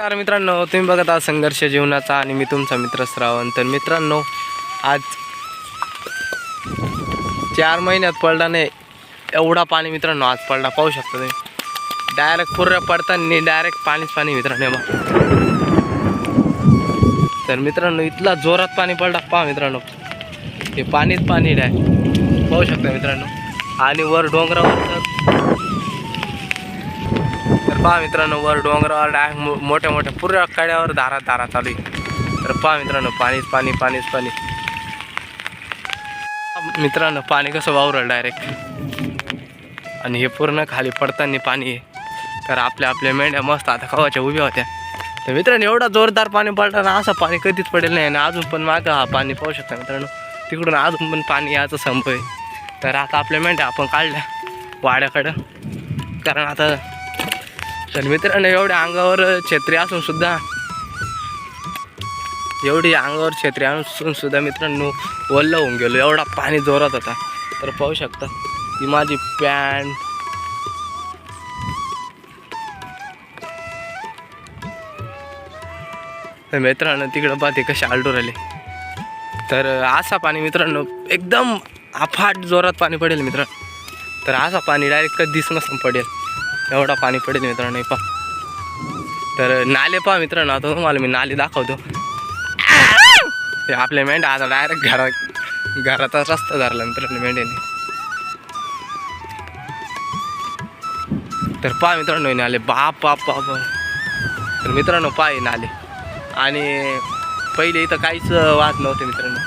नमस्कार मित्रांनो तुम्ही बघत आहात संघर्ष जीवनाचा आणि मी तुमचा मित्र श्रावण तर मित्रांनो आज चार महिन्यात पडला नाही एवढा पाणी मित्रांनो आज पडला. पाहू शकता तुम्ही. डायरेक्ट पुऱ्या पडताना डायरेक्ट पाणीच पाणी मित्रांनो तर मित्रांनो इथला जोरात पाणी पडला. पहा मित्रांनो. हे पाणीच पाणी डायरेक्ट पाहू शकता मित्रांनो. आणि वर डोंगरावर तर पहा मित्रांनो वर डोंगरावर डायरेक्ट मो मोठ्या मोठ्या पुऱ्या कड्यावर धारा धारा चालू आहे. तर पहा मित्रांनो पाणीच पाणी पाणीच पाणी. मित्रांनो पाणी कसं वावरलं डायरेक्ट आणि हे पूर्ण खाली पडताना पाणी आहे. तर आपल्या आपल्या मेंढ्या मस्त आता खवाच्या उभ्या होत्या. तर मित्रांनो एवढा जोरदार पाणी पडलं ना असं पाणी कधीच पडेल नाही. आणि अजून पण मागं हा पाणी पाहू शकता मित्रांनो. तिकडून अजून पण पाणी यायचं संप आहे. तर आता आपल्या मेंढ्या आपण काढल्या वाड्याकडं. कारण आता तर मित्रांनो एवढ्या अंगावर छत्री असून सुद्धा. एवढी अंगावर छत्री असून सुद्धा मित्रांनो वल्ल होऊन गेलो. एवढा पाणी जोरात होता. तर पाहू शकता ही माझी पॅन्ट तर मित्रांनो तिकडं पाहते कसे आलटू राहिले. तर असा पाणी मित्रांनो एकदम अफाट जोरात पाणी पडेल मित्र तर असा पाणी डायरेक्ट कधीच नसून पडेल एवढा पाणी पडेल मित्रांनो पा तर नाले पहा मित्रांनो आता तुम्हाला मी नाले दाखवतो. ते आपल्या मेंढ्या आता डायरेक्ट घरा घराचा रस्ता धरला मित्रांनो मेंढ्याने. तर पहा मित्रांनो नाले बाप बाप बाप तर मित्रांनो पहा नाले. आणि पहिले इथं काहीच वाद नव्हते मित्रांनो.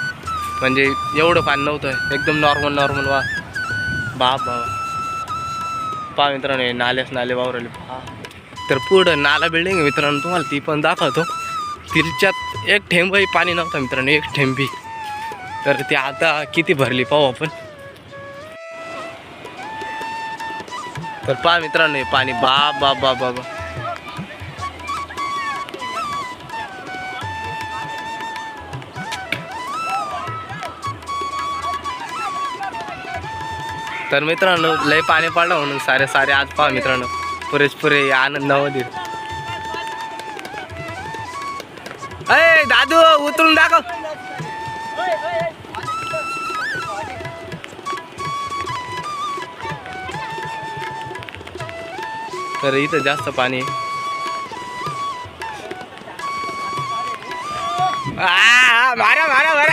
म्हणजे एवढं पाणी नव्हतं एकदम नॉर्मल नॉर्मल वाद. बाप बाबा पहा मित्रांनो हे नाल्याच नाले वावरले. पहा तर पुढं नाला बिल्डिंग आहे मित्रांनो तुम्हाला ती पण दाखवतो. तिच्यात एक ठेंबही पाणी नव्हतं मित्रांनो एक ठेंबी तर ती आता किती भरली पाहू आपण. तर पहा मित्रांनो हे पाणी बाप बाप बाप बाबा तर मित्रांनो लय पाणी पडलं म्हणून सारे सारे आज पहा मित्रांनो. पुरेश पुरे आनंदामध्ये अय दादू उतरून दाखव. तर इथं जास्त पाणी मारा मारा मारा.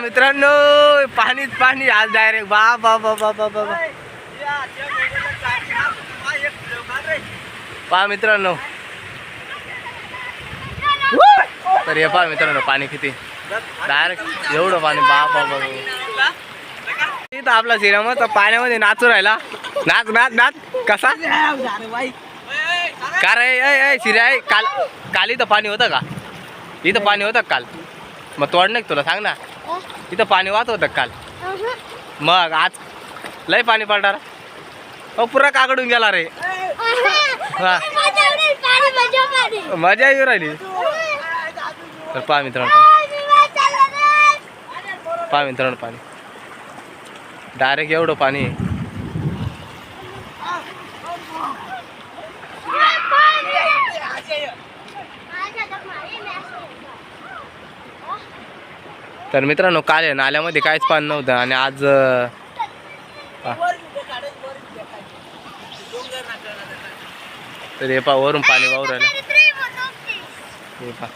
मित्रांनो पाणीच पाणी आज डायरेक्ट बा बा बा बा बा बा. पहा मित्रांनो. तर हे पहा मित्रांनो पाणी किती. डायरेक्ट एवढं पाणी. बा बा बा. इथं आपला श्रीराम तर पाण्यामध्ये नाचू राहिला. नाच नाच नाच कसा? का रे? ऐ ऐ शिराय काल काल इथं पाणी होतं का? इथं पाणी होतं काल? मग तोडणं का तुला? सांग ना. इथं पाणी वाहत होतं काल? मग आज लय पाणी पडणार? हो पुरा काकडून गेला रे. हा. मजा येऊ राहिली. तर पहा मित्रांनो. पहा मित्रांनो पाणी. डायरेक्ट एवढं पाणी आहे. तर मित्रांनो काल आहे नाल्यामध्ये काहीच पाणी नव्हतं आणि आज तर हे पहा वरून पाणी वावर आलं हे पा.